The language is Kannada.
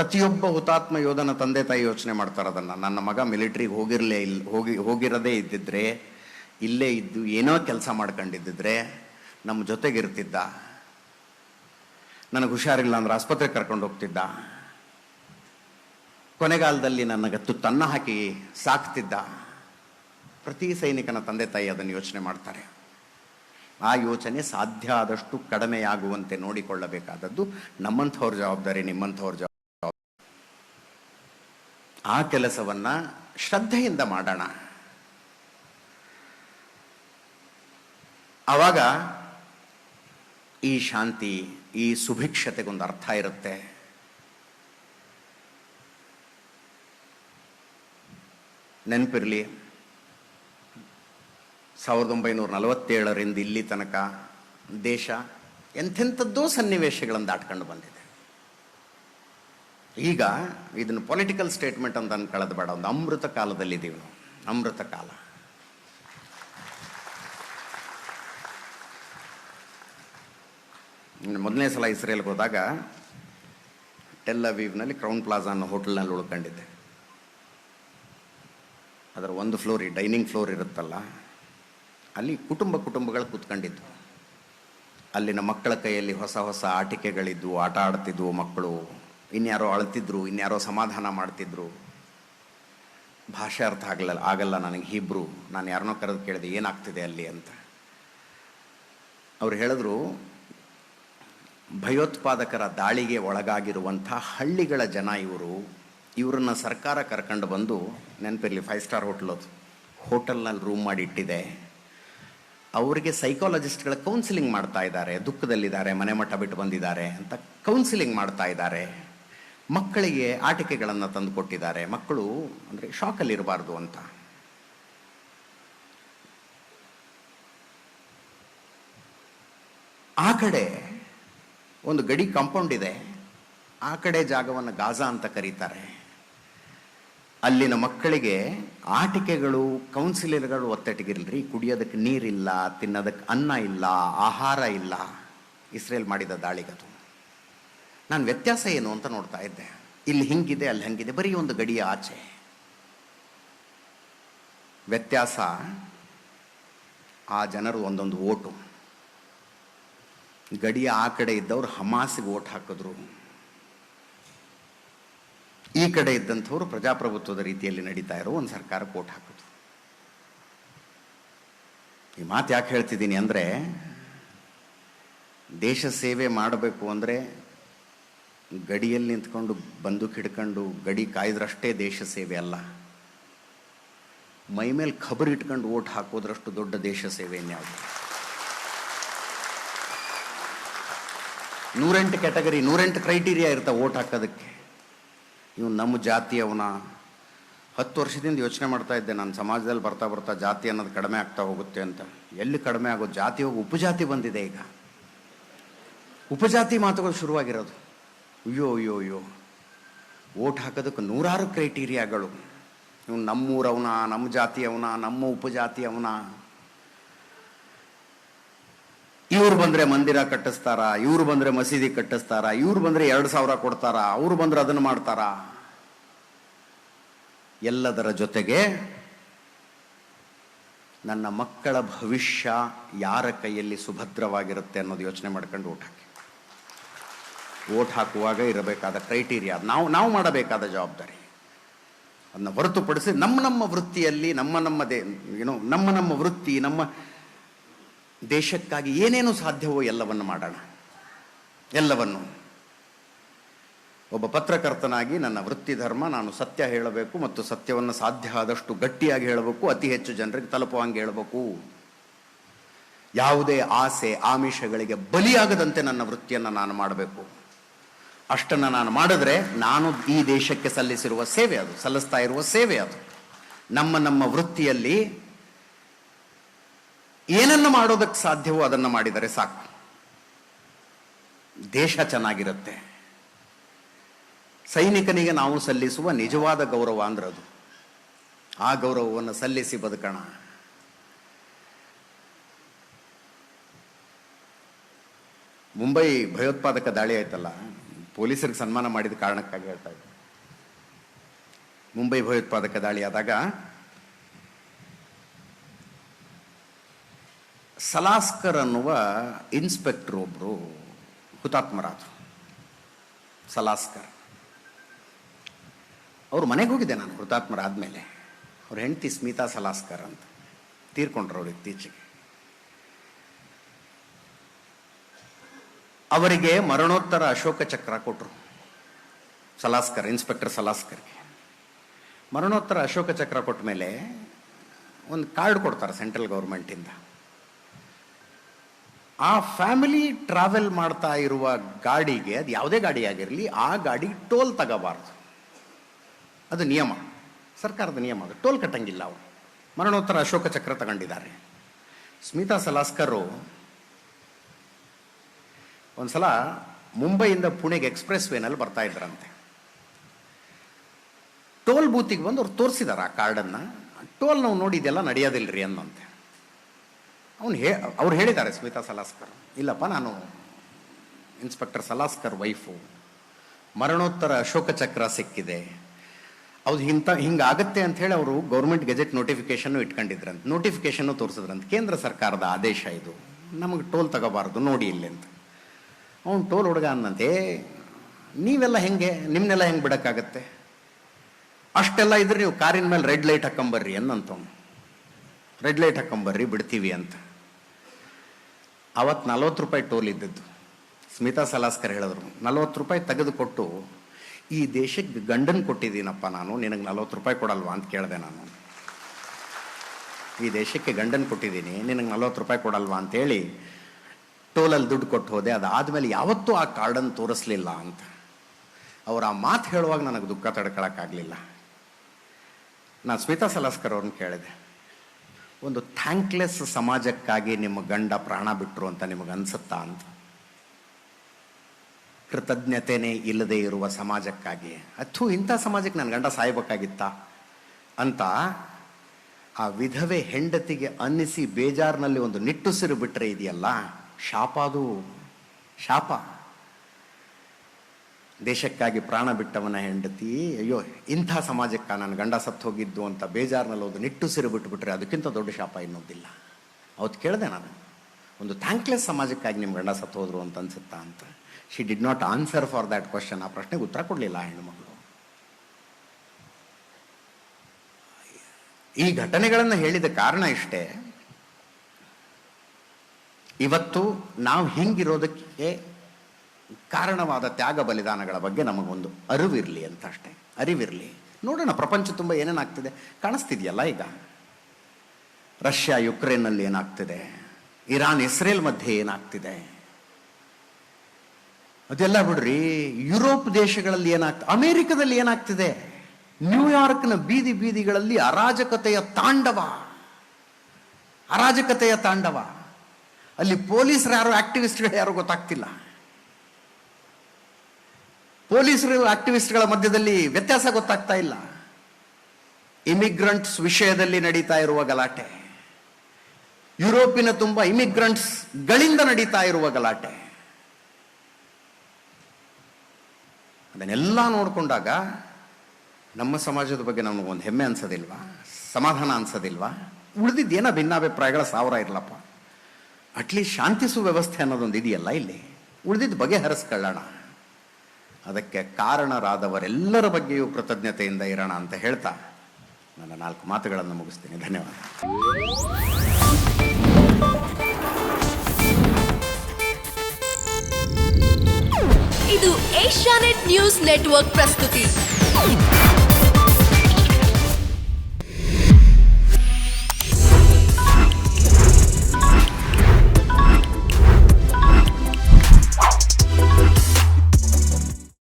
ಪ್ರತಿಯೊಬ್ಬ ಹುತಾತ್ಮ ಯೋಧನ ತಂದೆ ತಾಯಿ ಯೋಚನೆ ಮಾಡ್ತಾರೆ ಅದನ್ನು. ನನ್ನ ಮಗ ಮಿಲಿಟ್ರಿಗೆ ಹೋಗಿರಲೇ ಇಲ್ಲಿ ಹೋಗಿ, ಹೋಗಿರದೇ ಇದ್ದಿದ್ರೆ, ಇಲ್ಲೇ ಇದ್ದು ಏನೋ ಕೆಲಸ ಮಾಡ್ಕೊಂಡಿದ್ದಿದ್ರೆ ನಮ್ಮ ಜೊತೆಗಿರ್ತಿದ್ದ. ನನಗೆ ಹುಷಾರಿಲ್ಲ ಅಂದ್ರೆ ಆಸ್ಪತ್ರೆಗೆ ಕರ್ಕೊಂಡು ಹೋಗ್ತಿದ್ದ. ಕೊನೆಗಾಲದಲ್ಲಿ ನನ್ನ ಗತ್ತು ತನ್ನ ಹಾಕಿ ಸಾಕ್ತಿದ್ದ. ಪ್ರತಿ ಸೈನಿಕನ ತಂದೆ ತಾಯಿ ಅದನ್ನು ಯೋಚನೆ ಮಾಡ್ತಾರೆ. ಆ ಯೋಚನೆ ಸಾಧ್ಯ ಆದಷ್ಟು ಕಡಿಮೆಯಾಗುವಂತೆ ನೋಡಿಕೊಳ್ಳಬೇಕಾದದ್ದು ನಮ್ಮಂಥವ್ರ ಜವಾಬ್ದಾರಿ, ನಿಮ್ಮಂಥವ್ರ ಜವಾಬ್ದಾರಿ. ಆ ಕೆಲಸವನ್ನ ಶ್ರದ್ಧೆಯಿಂದ ಮಾಡೋಣ. ಆವಾಗ ಈ ಶಾಂತಿ, ಈ ಸುಭಿಕ್ಷತೆಗೊಂದು ಅರ್ಥ ಇರುತ್ತೆ. ನೆನಪಿರಲಿ, ಸಾವಿರದ ಒಂಬೈನೂರ ನಲವತ್ತೇಳರಿಂದ ಇಲ್ಲಿ ತನಕ ದೇಶ ಎಂಥೆಂಥದ್ದೋ ಸನ್ನಿವೇಶಗಳನ್ನು ದಾಟ್ಕೊಂಡು ಬಂದಿದೆ. ಈಗ ಇದನ್ನು ಪೊಲಿಟಿಕಲ್ ಸ್ಟೇಟ್ಮೆಂಟ್ ಅಂತ ಅನ್ಕೊಳ್ಳೋದು ಬೇಡ, ಒಂದು ಅಮೃತ ಕಾಲದಲ್ಲಿದ್ದೀವಿ ನಾವು. ಅಮೃತ ಕಾಲ. ಮೊದಲನೇ ಸಲ ಇಸ್ರೇಲ್ಗೆ ಹೋದಾಗ ಟೆಲ್ ಅವೀವ್ನಲ್ಲಿ ಕ್ರೌನ್ ಪ್ಲಾಜಾ ಅನ್ನೋ ಹೋಟೆಲ್ನಲ್ಲಿ ಉಳ್ಕೊಂಡಿದ್ದೆ. ಅದರ ಒಂದು ಫ್ಲೋರ್ ಡೈನಿಂಗ್ ಫ್ಲೋರ್ ಇರುತ್ತಲ್ಲ, ಅಲ್ಲಿ ಕುಟುಂಬ ಕುಟುಂಬಗಳು ಕೂತ್ಕೊಂಡಿದ್ವು. ಅಲ್ಲಿನ ಮಕ್ಕಳ ಕೈಯಲ್ಲಿ ಹೊಸ ಹೊಸ ಆಟಿಕೆಗಳಿದ್ವು, ಆಟ ಆಡ್ತಿದ್ವು ಮಕ್ಕಳು. ಇನ್ಯಾರೋ ಅಳ್ತಿದ್ರು, ಇನ್ಯಾರೋ ಸಮಾಧಾನ ಮಾಡ್ತಿದ್ರು. ಭಾಷೆ ಅರ್ಥ ಆಗಲ್ಲ ಆಗಲ್ಲ ನನಗೆ ಹೀಬ್ರು, ನಾನು ಯಾರನ್ನೋ ಕರೆದು ಕೇಳಿದೆ, ಏನಾಗ್ತಿದೆ ಅಲ್ಲಿ ಅಂತ. ಅವ್ರು ಹೇಳಿದ್ರು, ಭಯೋತ್ಪಾದಕರ ದಾಳಿಗೆ ಒಳಗಾಗಿರುವಂಥ ಹಳ್ಳಿಗಳ ಜನ ಇವರು, ಇವರನ್ನ ಸರ್ಕಾರ ಕರ್ಕೊಂಡು ಬಂದು, ನೆನಪಿರಲಿ ಫೈವ್ ಸ್ಟಾರ್ ಹೋಟ್ಲ್ ಹೋಟೆಲ್ನಲ್ಲಿ ರೂಮ್ ಮಾಡಿ ಇಟ್ಟಿದೆ. ಅವರಿಗೆ ಸೈಕಾಲಜಿಸ್ಟ್ಗಳ ಕೌನ್ಸಿಲಿಂಗ್ ಮಾಡ್ತಾ ಇದ್ದಾರೆ, ದುಃಖದಲ್ಲಿದ್ದಾರೆ, ಮನೆ ಮಠ ಬಿಟ್ಟು ಬಂದಿದ್ದಾರೆ ಅಂತ ಕೌನ್ಸಿಲಿಂಗ್ ಮಾಡ್ತಾ ಇದ್ದಾರೆ. ಮಕ್ಕಳಿಗೆ ಆಟಿಕೆಗಳನ್ನು ತಂದು ಕೊಟ್ಟಿದ್ದಾರೆ ಮಕ್ಕಳು ಅಂದರೆ ಶಾಕಲ್ಲಿರಬಾರ್ದು ಅಂತ. ಆ ಕಡೆ ಒಂದು ಗಡಿ ಕಾಂಪೌಂಡ್ ಇದೆ. ಆ ಕಡೆ ಜಾಗವನ್ನು ಗಾಜಾ ಅಂತ ಕರೀತಾರೆ. ಅಲ್ಲಿನ ಮಕ್ಕಳಿಗೆ ಆಟಿಕೆಗಳು ಕೌನ್ಸಿಲರ್ಗಳು ಒತ್ತಟಿಗಿರಲ್ರಿ ಕುಡಿಯೋದಕ್ಕೆ ನೀರಿಲ್ಲ, ತಿನ್ನೋದಕ್ಕೆ ಅನ್ನ ಇಲ್ಲ, ಆಹಾರ ಇಲ್ಲ. ಇಸ್ರೇಲ್ ಮಾಡಿದ ದಾಳಿಗದು ನಾನು ವ್ಯತ್ಯಾಸ ಏನು ಅಂತ ನೋಡ್ತಾ ಇದ್ದೆ. ಇಲ್ಲಿ ಹಿಂಗಿದೆ, ಅಲ್ಲಿ ಹಂಗಿದೆ, ಬರೀ ಒಂದು ಗಡಿಯ ಆಚೆ. ವ್ಯತ್ಯಾಸ, ಆ ಜನರು ಒಂದೊಂದು ಓಟು. ಗಡಿಯ ಆ ಕಡೆ ಇದ್ದವರು ಹಮಾಸಿಗೆ ಓಟ್ ಹಾಕಿದ್ರು. ಈ ಕಡೆ ಇದ್ದಂಥವ್ರು ಪ್ರಜಾಪ್ರಭುತ್ವದ ರೀತಿಯಲ್ಲಿ ನಡೀತಾ ಇರೋ ಒಂದು ಸರ್ಕಾರಕ್ಕೆ ಓಟ್ ಹಾಕಿದ್ರು. ಈ ಮಾತು ಯಾಕೆ ಹೇಳ್ತಿದ್ದೀನಿ ಅಂದರೆ, ದೇಶ ಸೇವೆ ಮಾಡಬೇಕು ಅಂದರೆ ಗಡಿಯಲ್ಲಿ ನಿಂತ್ಕೊಂಡು ಬಂದೂಕ್ ಹಿಡ್ಕೊಂಡು ಗಡಿ ಕಾಯ್ದ್ರಷ್ಟೇ ದೇಶ ಸೇವೆ ಅಲ್ಲ. ಮೈ ಮೇಲೆ ಖಬರ್ ಇಟ್ಕೊಂಡು ಓಟ್ ಹಾಕೋದ್ರಷ್ಟು ದೊಡ್ಡ ದೇಶ ಸೇವೆ ಇನ್ಯಾವುದು? ನೂರೆಂಟು ಕ್ಯಾಟಗರಿ, ನೂರೆಂಟು ಕ್ರೈಟೀರಿಯಾ ಇರ್ತಾವೆ ಓಟ್ ಹಾಕೋದಕ್ಕೆ. ಇವನು ನಮ್ಮ ಜಾತಿಯವನ ಹತ್ತು ವರ್ಷದಿಂದ ಯೋಚನೆ ಮಾಡ್ತಾ ಇದ್ದೆ, ನಾನು ಸಮಾಜದಲ್ಲಿ ಬರ್ತಾ ಬರ್ತಾ ಜಾತಿ ಅನ್ನೋದು ಕಡಿಮೆ ಆಗ್ತಾ ಹೋಗುತ್ತೆ ಅಂತ. ಎಲ್ಲಿ ಕಡಿಮೆ ಆಗೋ ಜಾತಿ ಹೋಗಿ ಉಪಜಾತಿ ಬಂದಿದೆ ಈಗ. ಉಪಜಾತಿ ಮಾತುಗಳು ಶುರುವಾಗಿರೋದು. ಅಯ್ಯೋ ಅಯ್ಯೋ ಅಯ್ಯೋ. ಓಟ್ ಹಾಕೋದಕ್ಕೆ ನೂರಾರು ಕ್ರೈಟೀರಿಯಾಗಳು. ಇವನು ನಮ್ಮೂರವನ, ನಮ್ಮ ಜಾತಿಯವನ, ನಮ್ಮ ಉಪಜಾತಿಯವನ. ಇವ್ರು ಬಂದರೆ ಮಂದಿರ ಕಟ್ಟಿಸ್ತಾರ? ಇವ್ರು ಬಂದರೆ ಮಸೀದಿ ಕಟ್ಟಿಸ್ತಾರ? ಇವ್ರು ಬಂದರೆ ಎರಡು ಸಾವಿರ ಕೊಡ್ತಾರ? ಅವ್ರು ಬಂದರೆ ಅದನ್ನು ಮಾಡ್ತಾರ? ಎಲ್ಲದರ ಜೊತೆಗೆ ನನ್ನ ಮಕ್ಕಳ ಭವಿಷ್ಯ ಯಾರ ಕೈಯಲ್ಲಿ ಸುಭದ್ರವಾಗಿರುತ್ತೆ ಅನ್ನೋದು ಯೋಚನೆ ಮಾಡ್ಕೊಂಡು ಊಟ ಓಟ್ ಹಾಕುವಾಗ ಇರಬೇಕಾದ ಕ್ರೈಟೀರಿಯಾ. ನಾವು ನಾವು ಮಾಡಬೇಕಾದ ಜವಾಬ್ದಾರಿ. ಅದನ್ನ ಹೊರತುಪಡಿಸಿ ನಮ್ಮ ನಮ್ಮ ವೃತ್ತಿಯಲ್ಲಿ, ನಮ್ಮ ನಮ್ಮ ದೇ ಏನೋ ನಮ್ಮ ನಮ್ಮ ವೃತ್ತಿ, ನಮ್ಮ ದೇಶಕ್ಕಾಗಿ ಏನೇನು ಸಾಧ್ಯವೋ ಎಲ್ಲವನ್ನು ಮಾಡೋಣ. ಎಲ್ಲವನ್ನು. ಒಬ್ಬ ಪತ್ರಕರ್ತನಾಗಿ ನನ್ನ ವೃತ್ತಿ ಧರ್ಮ ನಾನು ಸತ್ಯ ಹೇಳಬೇಕು ಮತ್ತು ಸತ್ಯವನ್ನು ಸಾಧ್ಯ ಆದಷ್ಟು ಗಟ್ಟಿಯಾಗಿ ಹೇಳಬೇಕು, ಅತಿ ಹೆಚ್ಚು ಜನರಿಗೆ ತಲುಪುವಂಗೆ ಹೇಳಬೇಕು. ಯಾವುದೇ ಆಸೆ ಆಮಿಷಗಳಿಗೆ ಬಲಿಯಾಗದಂತೆ ನನ್ನ ವೃತ್ತಿಯನ್ನು ನಾನು ಮಾಡಬೇಕು. ಅಷ್ಟನ್ನು ನಾನು ಮಾಡಿದ್ರೆ ನಾನು ಈ ದೇಶಕ್ಕೆ ಸಲ್ಲಿಸಿರುವ ಸೇವೆ ಅದು, ಸಲ್ಲಿಸ್ತಾ ಇರುವ ಸೇವೆ ಅದು. ನಮ್ಮ ನಮ್ಮ ವೃತ್ತಿಯಲ್ಲಿ ಏನನ್ನು ಮಾಡೋದಕ್ಕೆ ಸಾಧ್ಯವೋ ಅದನ್ನು ಮಾಡಿದರೆ ಸಾಕು. ದೇಶ ಚೆನ್ನಾಗಿರುತ್ತೆ. ಸೈನಿಕನಿಗೆ ನಾವು ಸಲ್ಲಿಸುವ ನಿಜವಾದ ಗೌರವ ಅಂದ್ರೆ ಅದು. ಆ ಗೌರವವನ್ನು ಸಲ್ಲಿಸಿ ಬದುಕೋಣ. ಮುಂಬೈ ಭಯೋತ್ಪಾದಕ ದಾಳಿ ಆಯ್ತಲ್ಲ? ಪೊಲೀಸರಿಗೆ ಸನ್ಮಾನ ಮಾಡಿದ ಕಾರಣಕ್ಕಾಗಿ ಹೇಳ್ತಾ ಇದ್ದೆ. ಮುಂಬೈ ಭಯೋತ್ಪಾದಕ ದಾಳಿ ಆದಾಗ ಸಲಾಸ್ಕರ್ ಅನ್ನುವ ಇನ್ಸ್ಪೆಕ್ಟರ್ ಒಬ್ಬರು ಹುತಾತ್ಮರಾದರು. ಸಲಾಸ್ಕರ್. ಅವ್ರ ಮನೆಗೆ ಹೋಗಿದ್ದೆ ನಾನು, ಹುತಾತ್ಮರಾದ್ಮೇಲೆ. ಅವ್ರ ಹೆಂಡತಿ ಸ್ಮಿತಾ ಸಲಾಸ್ಕರ್ ಅಂತ. ತೀರ್ಕೊಂಡ್ರು ಅವ್ರು ಇತ್ತೀಚೆಗೆ. ಅವರಿಗೆ ಮರಣೋತ್ತರ ಅಶೋಕ ಚಕ್ರ ಕೊಟ್ಟರು ಸಲಾಸ್ಕರ್ ಇನ್ಸ್ಪೆಕ್ಟರ್ ಸಲಾಸ್ಕರ್ಗೆ. ಮರಣೋತ್ತರ ಅಶೋಕ ಚಕ್ರ ಕೊಟ್ಟ ಮೇಲೆ ಒಂದು ಕಾರ್ಡ್ ಕೊಡ್ತಾರೆ ಸೆಂಟ್ರಲ್ ಗೌರ್ಮೆಂಟಿಂದ ಆ ಫ್ಯಾಮಿಲಿ ಟ್ರಾವೆಲ್ ಮಾಡ್ತಾ ಇರುವ ಗಾಡಿಗೆ, ಅದು ಯಾವುದೇ ಗಾಡಿ ಆಗಿರಲಿ, ಆ ಗಾಡಿ ಟೋಲ್ ತಗೋಬಾರ್ದು. ಅದು ನಿಯಮ. ಸರ್ಕಾರದ ನಿಯಮ ಅದು. ಟೋಲ್ ಕಟ್ಟಂಗಿಲ್ಲ ಅವರು. ಮರಣೋತ್ತರ ಅಶೋಕ ಚಕ್ರ ತಗೊಂಡಿದ್ದಾರೆ. ಸ್ಮಿತಾ ಸಲಾಸ್ಕರು ಒಂದ್ಸಲ ಮುಂಬೈಯಿಂದ ಪುಣೆಗೆ ಎಕ್ಸ್ಪ್ರೆಸ್ ವೇನಲ್ಲಿ ಬರ್ತಾ ಇದ್ರಂತೆ. ಟೋಲ್ ಬೂತಿಗೆ ಬಂದು ಅವ್ರು ತೋರಿಸಿದಾರೆ ಆ ಕಾರ್ಡನ್ನು. ಟೋಲ್ ನಾವು ನೋಡಿದೆಲ್ಲ ನಡೆಯೋದಿಲ್ಲರಿ ಅನ್ನಂತೆ. ಅವನು ಹೇ, ಅವ್ರು ಹೇಳಿದ್ದಾರೆ ಸ್ಮಿತಾ ಸಲಾಸ್ಕರ್, ಇಲ್ಲಪ್ಪ ನಾನು ಇನ್ಸ್ಪೆಕ್ಟರ್ ಸಲಾಸ್ಕರ್ ವೈಫು. ಮರಣೋತ್ತರ ಅಶೋಕ ಚಕ್ರ ಸಿಕ್ಕಿದೆ. ಅದು ಇಂಥ ಹಿಂಗಾಗತ್ತೆ ಅಂತ ಹೇಳಿ ಅವರು ಗೌರ್ಮೆಂಟ್ ಗೆಜೆಟ್ ನೋಟಿಫಿಕೇಶನ್ನು ಇಟ್ಕೊಂಡಿದ್ರಂತೆ. ನೋಟಿಫಿಕೇಶನ್ ತೋರಿಸಿದ್ರಂತೆ. ಕೇಂದ್ರ ಸರ್ಕಾರದ ಆದೇಶ ಇದು. ನಮಗೆ ಟೋಲ್ ತಗೋಬಾರ್ದು, ನೋಡಿ ಇಲ್ಲಿ ಅಂತ. ಅವ್ನು ಟೋಲ್ ಹುಡುಗ ಅನ್ನಂತೆ. ನೀವೆಲ್ಲ ಹೆಂಗೆ? ನಿಮ್ಮನ್ನೆಲ್ಲ ಹೆಂಗೆ ಬಿಡೋಕ್ಕಾಗತ್ತೆ? ಅಷ್ಟೆಲ್ಲ ಇದ್ರೆ ನೀವು ಕಾರಿನ ಮೇಲೆ ರೆಡ್ ಲೈಟ್ ಹಾಕೊಂಬರ್ರಿ ಅನ್ನಂತವನು. ರೆಡ್ ಲೈಟ್ ಹಾಕೊಂಬರ್ರಿ, ಬಿಡ್ತೀವಿ ಅಂತ. ಅವತ್ತು ನಲ್ವತ್ತು ರೂಪಾಯಿ ಟೋಲ್ ಇದ್ದದ್ದು. ಸ್ಮಿತಾ ಸಲಾಸ್ಕರ್ ಹೇಳಿದ್ರು. ನಲ್ವತ್ತು ರೂಪಾಯಿ ತೆಗೆದುಕೊಟ್ಟು ಈ ದೇಶಕ್ಕೆ ಗಂಡನ್ ಕೊಟ್ಟಿದ್ದೀನಪ್ಪ ನಾನು, ನಿನಗೆ ನಲ್ವತ್ತು ರೂಪಾಯಿ ಕೊಡಲ್ವಾ ಅಂತ ಕೇಳಿದೆ ನಾನು. ಈ ದೇಶಕ್ಕೆ ಗಂಡನ್ ಕೊಟ್ಟಿದ್ದೀನಿ, ನಿನಗೆ ನಲ್ವತ್ತು ರೂಪಾಯಿ ಕೊಡಲ್ವಾ ಅಂತೇಳಿ ಟೋಲಲ್ಲಿ ದುಡ್ಡು ಕೊಟ್ಟು ಹೋದೆ, ಅದಾದಮೇಲೆ ಯಾವತ್ತೂ ಆ ಕಾರ್ಡನ್ನು ತೋರಿಸ್ಲಿಲ್ಲ ಅಂತ. ಅವ್ರು ಆ ಮಾತು ಹೇಳುವಾಗ ನನಗೆ ದುಃಖ ತಡ್ಕೊಳಕ್ಕಾಗಲಿಲ್ಲ. ನಾನು ಸ್ಮಿತಾ ಸಲಸ್ಕರ್ ಅವ್ರನ್ನ ಕೇಳಿದೆ. ಒಂದು ಥ್ಯಾಂಕ್ಲೆಸ್ ಸಮಾಜಕ್ಕಾಗಿ ನಿಮ್ಮ ಗಂಡ ಪ್ರಾಣ ಬಿಟ್ಟರು ಅಂತ ನಿಮಗೆ ಅನಿಸುತ್ತಾ ಅಂತ. ಕೃತಜ್ಞತೆನೇ ಇಲ್ಲದೆ ಇರುವ ಸಮಾಜಕ್ಕಾಗಿ. ಅಥೂ ಇಂಥ ಸಮಾಜಕ್ಕೆ ನನ್ನ ಗಂಡ ಸಾಯ್ಬೇಕಾಗಿತ್ತ? ಅಂತ ಆ ವಿಧವೆ ಹೆಂಡತಿಗೆ ಅನ್ನಿಸಿ ಬೇಜಾರಿನಲ್ಲಿ ಒಂದು ನಿಟ್ಟುಸಿರು ಬಿಟ್ಟರೆ ಇದೆಯಲ್ಲ? ಶಾಪ ಅದು ಶಾಪ. ದೇಶಕ್ಕಾಗಿ ಪ್ರಾಣ ಬಿಟ್ಟವನ ಹೆಂಡತಿ, ಅಯ್ಯೋ, ಇಂಥ ಸಮಾಜಕ್ಕೆ ನನ್ನ ಗಂಡ ಸತ್ತು ಹೋಗಿದ್ದು ಅಂತ ಬೇಜಾರಿನಲ್ಲಿ ಒಂದು ನಿಟ್ಟುಸಿರು ಬಿಟ್ಟುಬಿಟ್ರೆ ಅದಕ್ಕಿಂತ ದೊಡ್ಡ ಶಾಪ ಇನ್ನೊಂದಿಲ್ಲ. ಅವತ್ತು ಕೇಳಿದೆ ನಾನು, ಒಂದು ಥ್ಯಾಂಕ್ಲೆಸ್ ಸಮಾಜಕ್ಕಾಗಿ ನಿಮ್ಮ ಗಂಡ ಸತ್ತು ಹೋದ್ರು ಅಂತ ಅನ್ಸುತ್ತಾ ಅಂತ. She did not answer for that question ಆ ಪ್ರಶ್ನೆಗೆ ಉತ್ತರ ಕೊಡಲಿಲ್ಲ ಹೆಣ್ಣುಮಗಳು. ಈ ಘಟನೆಗಳನ್ನು ಹೇಳಿದ ಕಾರಣ ಇಷ್ಟೇ. ಇವತ್ತು ನಾವು ಹೆಂಗಿರೋದಕ್ಕೆ ಕಾರಣವಾದ ತ್ಯಾಗ ಬಲಿದಾನಗಳ ಬಗ್ಗೆ ನಮಗೊಂದು ಅರಿವಿರಲಿ ಅಂತ ಅಷ್ಟೇ. ಅರಿವಿರಲಿ. ನೋಡೋಣ, ಪ್ರಪಂಚ ತುಂಬ ಏನೇನಾಗ್ತಿದೆ? ಕಾಣಿಸ್ತಿದೆಯಲ್ಲ ಈಗ? ರಷ್ಯಾ, ಯುಕ್ರೇನ್ನಲ್ಲಿ ಏನಾಗ್ತಿದೆ? ಇರಾನ್, ಇಸ್ರೇಲ್ ಮಧ್ಯೆ ಏನಾಗ್ತಿದೆ? ಅದೆಲ್ಲ ಬಿಡ್ರಿ, ಯುರೋಪ್ ದೇಶಗಳಲ್ಲಿ ಏನಾಗ್ತದೆ ಅಮೇರಿಕದಲ್ಲಿ ಏನಾಗ್ತಿದೆ? ನ್ಯೂಯಾರ್ಕ್ನ ಬೀದಿ ಬೀದಿಗಳಲ್ಲಿ ಅರಾಜಕತೆಯ ತಾಂಡವ. ಅರಾಜಕತೆಯ ತಾಂಡವ. ಅಲ್ಲಿ ಪೊಲೀಸರು ಯಾರು ಆಕ್ಟಿವಿಸ್ಟ್ಗಳು ಯಾರು ಗೊತ್ತಾಗ್ತಿಲ್ಲ. ಪೊಲೀಸರು ಆಕ್ಟಿವಿಸ್ಟ್ಗಳ ಮಧ್ಯದಲ್ಲಿ ವ್ಯತ್ಯಾಸ ಗೊತ್ತಾಗ್ತಾ ಇಲ್ಲ. ಇಮಿಗ್ರೆಂಟ್ಸ್ ವಿಷಯದಲ್ಲಿ ನಡೀತಾ ಇರುವ ಗಲಾಟೆ. ಯುರೋಪಿನ ತುಂಬ ಇಮಿಗ್ರೆಂಟ್ಸ್ಗಳಿಂದ ನಡೀತಾ ಇರುವ ಗಲಾಟೆ. ಅದನ್ನೆಲ್ಲ ನೋಡಿಕೊಂಡಾಗ ನಮ್ಮ ಸಮಾಜದ ಬಗ್ಗೆ ನಮಗೊಂದು ಹೆಮ್ಮೆ ಅನ್ಸೋದಿಲ್ವಾ? ಸಮಾಧಾನ ಅನ್ಸೋದಿಲ್ವಾ? ಉಳಿದಿದ್ದೇನೋ ಭಿನ್ನಾಭಿಪ್ರಾಯಗಳ ಸಾವಿರ ಇರಲಪ್ಪ. ಅಟ್ಲೀಸ್ಟ್ ಶಾಂತಿ ಸುವ್ಯವಸ್ಥೆ ಅನ್ನೋದೊಂದು ಇದೆಯಲ್ಲ ಇಲ್ಲಿ? ಉಳಿದಿದ್ದು ಬಗೆಹರಿಸ್ಕೊಳ್ಳೋಣ. ಅದಕ್ಕೆ ಕಾರಣರಾದವರೆಲ್ಲರ ಬಗ್ಗೆಯೂ ಕೃತಜ್ಞತೆಯಿಂದ ಇರೋಣ ಅಂತ ಹೇಳ್ತಾ ನನ್ನ ನಾಲ್ಕು ಮಾತುಗಳನ್ನು ಮುಗಿಸ್ತೀನಿ. ಧನ್ಯವಾದ. ಇದು ಏಷ್ಯಾನೆಟ್ ನ್ಯೂಸ್ ನೆಟ್ವರ್ಕ್ ಪ್ರಸ್ತುತಿ.